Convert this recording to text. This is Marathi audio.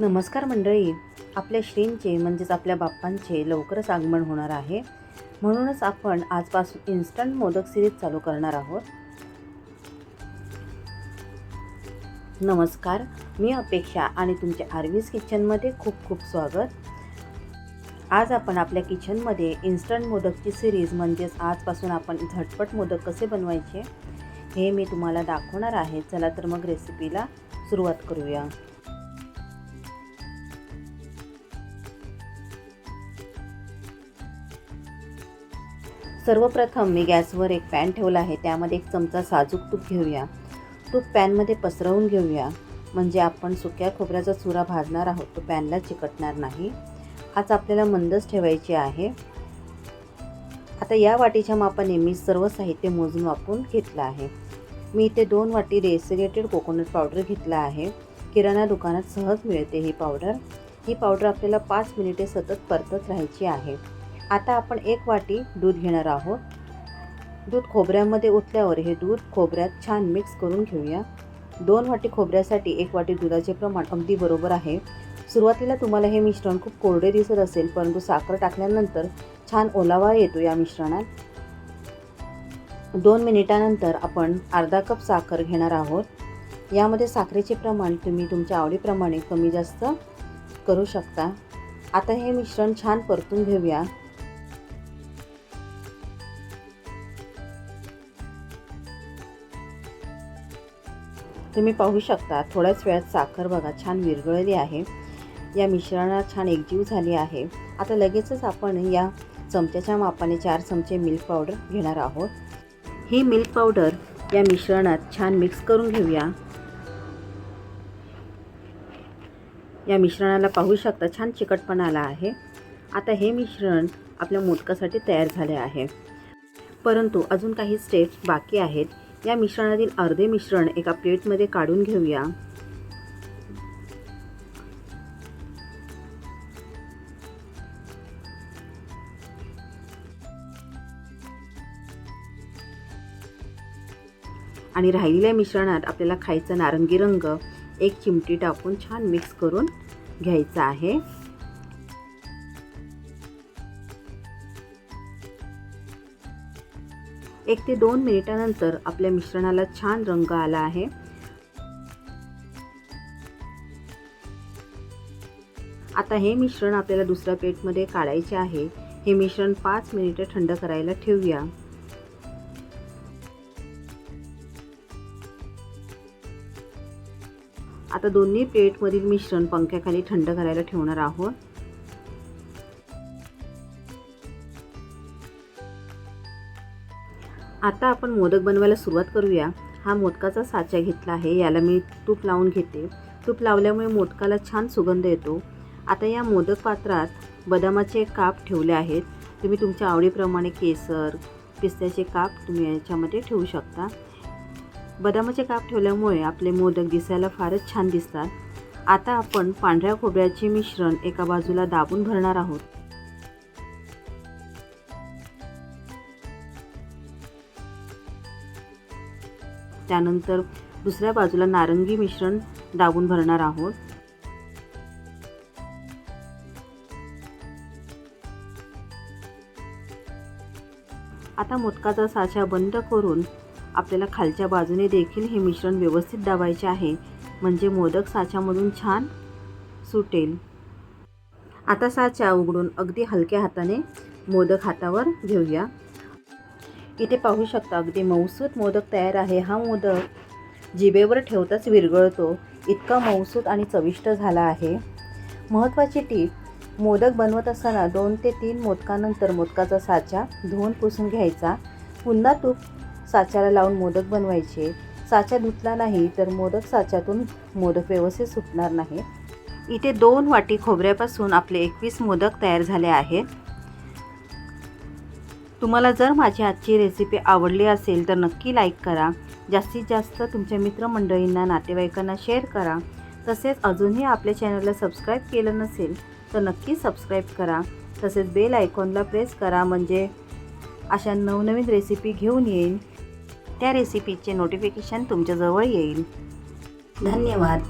नमस्कार मंडळी. आपल्या श्रींचे म्हणजेच आपल्या बाप्पांचे लवकरच आगमन होणार आहे. म्हणूनच आपण आजपासून इन्स्टंट मोदक सिरीज चालू करणार आहोत. नमस्कार. मी अपेक्षा आणि तुमच्या आर्वीज किचनमध्ये खूप खूप स्वागत. आज आपण आपल्या किचनमध्ये इन्स्टंट मोदकची सिरीज म्हणजेच आजपासून आपण झटपट मोदक कसे बनवायचे हे मी तुम्हाला दाखवणार आहे. चला तर मग रेसिपीला सुरुवात करूया. सर्वप्रथम मी गॅसवर एक पॅन ठेवला आहे. त्यामध्ये एक चमचा साजूक तूप घेऊया. तूप पॅनमध्ये पसरवून घेऊया. म्हणजे आपण सुक्या खोबऱ्याचा चुरा भाजणार आहोत. तो पॅनला चिकटणार नाही. आज आपल्याला मंदच ठेवायची आहे. आता या वाटीच्या मापाने मी सर्व साहित्य मोजून वापरून घेतलं आहे. मी इथे दोन वाटी रेसिगेटेड कोकोनट पावडर घेतला आहे. किराणा दुकानात सहज मिळते ही पावडर ही पावडर आपल्याला पाच मिनिटे सतत परतत राहायची आहे. आता आपण एक वाटी दूध घेणार आहोत. दूध खोबऱ्यामध्ये ओतल्यावर हे दूध खोबऱ्यात छान मिक्स करून घेऊया. दोन वाटी खोबऱ्यासाठी एक वाटी दुधाचे प्रमाण अगदी बरोबर आहे. सुरुवातीला तुम्हाला हे मिश्रण खूप कोरडे दिसत असेल परंतु साखर टाकल्यानंतर छान ओलावा येतो या मिश्रणात. दोन मिनिटानंतर आपण अर्धा कप साखर घेणार आहोत. यामध्ये साखरेचे प्रमाण तुम्ही तुमच्या आवडीप्रमाणे कमी जास्त करू शकता. आता हे मिश्रण छान परतून घेऊया. तुम्ही पाहू शकता थोड्याच वेळात साखर बघा छान विरघळली आहे. या मिश्रणात छान एकजीव झाली आहे. आता लगेचच आपण या चमच्याच्या मापाने चार चमचे मिल्क पावडर घेणार आहोत. ही मिल्क पावडर या मिश्रणात छान मिक्स करून घेऊया. या मिश्रणाला पाहू शकता छान चिकटपणा आला आहे. आता हे मिश्रण आपल्या मोदकासाठी तयार झाले आहे. परंतु अजून काही स्टेप्स बाकी आहेत. या मिश्रणातील अर्धे मिश्रण एका प्लेटमध्ये काढून घेऊया. आणि राहिलेल्या मिश्रणात आपल्याला खायचा नारंगी रंग एक चिमटी टाकून छान मिक्स करून घ्यायचा आहे. एक ते दोन मिनिटानंतर आपल्या मिश्रणाला छान रंग आला आहे. आता हे मिश्रण आपल्याला दुसऱ्या प्लेटमध्ये काढायचे आहे. हे मिश्रण पाच मिनिटे थंड करायला ठेवूया. आता दोन्ही प्लेटमधील मिश्रण पंख्याखाली थंड करायला ठेवणार आहोत. आता आपण मोदक बनवायला सुरुवात करूया. हा मोदकाचा साचा घेतला आहे. याला मी तूप लावून घेते. तूप लावल्यामुळे मोदकाला छान सुगंध येतो. आता या मोदक पात्रात बदामाचे काप ठेवले आहेत. तुम्ही तुमच्या आवडीप्रमाणे केसर पिस्त्याचे काप तुम्ही याच्यामध्ये ठेवू शकता. बदामाचे काप ठेवल्यामुळे आपले मोदक दिसायला फारच छान दिसतात. आता आपण पांढऱ्या खोबऱ्याचे मिश्रण एका बाजूला दाबून भरणार आहोत. त्यानंतर दुसऱ्या बाजूला नारंगी मिश्रण दाबून भरणार आहोत. आता मोदकाचा साचा बंद करून आपल्याला खालच्या बाजूने देखील हे मिश्रण व्यवस्थित दाबायचे आहे. म्हणजे मोदक साच्यामधून छान सुटेल. आता साचा उघडून अगदी हलक्या हाताने मोदक हातावर घेऊया. इथे पाहू शकता अगदी मऊसूत मोदक तयार आहे. हा मोदक जिभेवर ठेवताच विरघळतो. इतका मऊसूत आणि चविष्ट झाला आहे. महत्त्वाची टीप मोदक बनवत असताना दोन ते तीन मोदकानंतर मोदकाचा साचा धुवून पुसून घ्यायचा. पुन्हा तूप साच्याला लावून मोदक बनवायचे. साचा धुतला नाही तर मोदक साच्यातून मोदक व्यवस्थित सुटणार नाही. इथे दोन वाटी खोबऱ्यापासून आपले एकवीस मोदक तयार झाले आहेत. तुम्हाला जर माझी आजची रेसिपी आवडली असेल तर नक्की लाईक करा. जास्तीत जास्त तुमच्या मित्रमंडळींना नातेवाईकांना शेअर करा. तसेच अजूनही आपल्या चॅनलला सबस्क्राईब केलं नसेल तर नक्की सबस्क्राईब करा. तसेच बेल आयकॉनला प्रेस करा म्हणजे अशा नवनवीन रेसिपी घेऊन येईल त्या रेसिपीचे नोटिफिकेशन तुमच्याजवळ येईल. धन्यवाद.